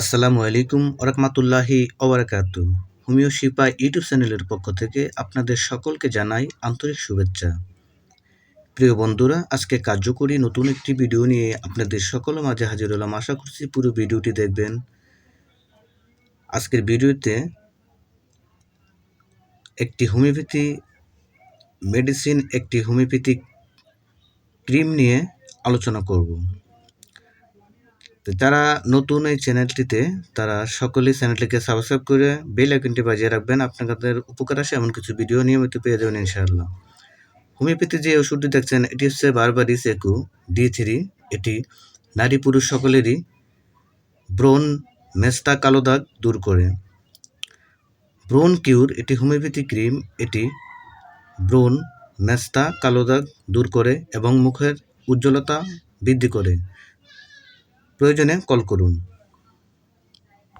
আসসালামু আলাইকুম ওরহমাতুল্লাহি ওবরাকাতু। হোমিও শিপা ইউটিউব চ্যানেলের পক্ষ থেকে আপনাদের সকলকে জানাই আন্তরিক শুভেচ্ছা। প্রিয় বন্ধুরা, আজকে কার্যকরী নতুন একটি ভিডিও নিয়ে আপনাদের সকল মাঝে হাজির হলাম। আশা করছি পুরো ভিডিওটি দেখবেন। আজকের ভিডিওতে একটি হোমিওপ্যাথি মেডিসিন, একটি হোমিওপ্যাথিক ক্রিম নিয়ে আলোচনা করব। তো যারা নতুন এই চ্যানেলটিতে, তারা সকলেই চ্যানেলটিকে সাবস্ক্রাইব করে বেল আইকনটি বাজিয়ে রাখবেন। আপনাদের উপকার আসে এমন কিছু ভিডিও নিয়মিত পেয়ে যাবেন ইনশাআল্লাহ। হোমিওপ্যাথি যে ওষুধটি দেখছেন, এটি হচ্ছে বারবারিস একু ডি থ্রি এটি নারী পুরুষ সকলেরই ব্রণ মেস্তা কালো দাগ দূর করে। ব্রণ কিউর, এটি হোমিওপ্যাথি ক্রিম। এটি ব্রণ মেস্তা কালো দাগ দূর করে এবং মুখের উজ্জ্বলতা বৃদ্ধি করে। প্রয়োজনে কল করুন।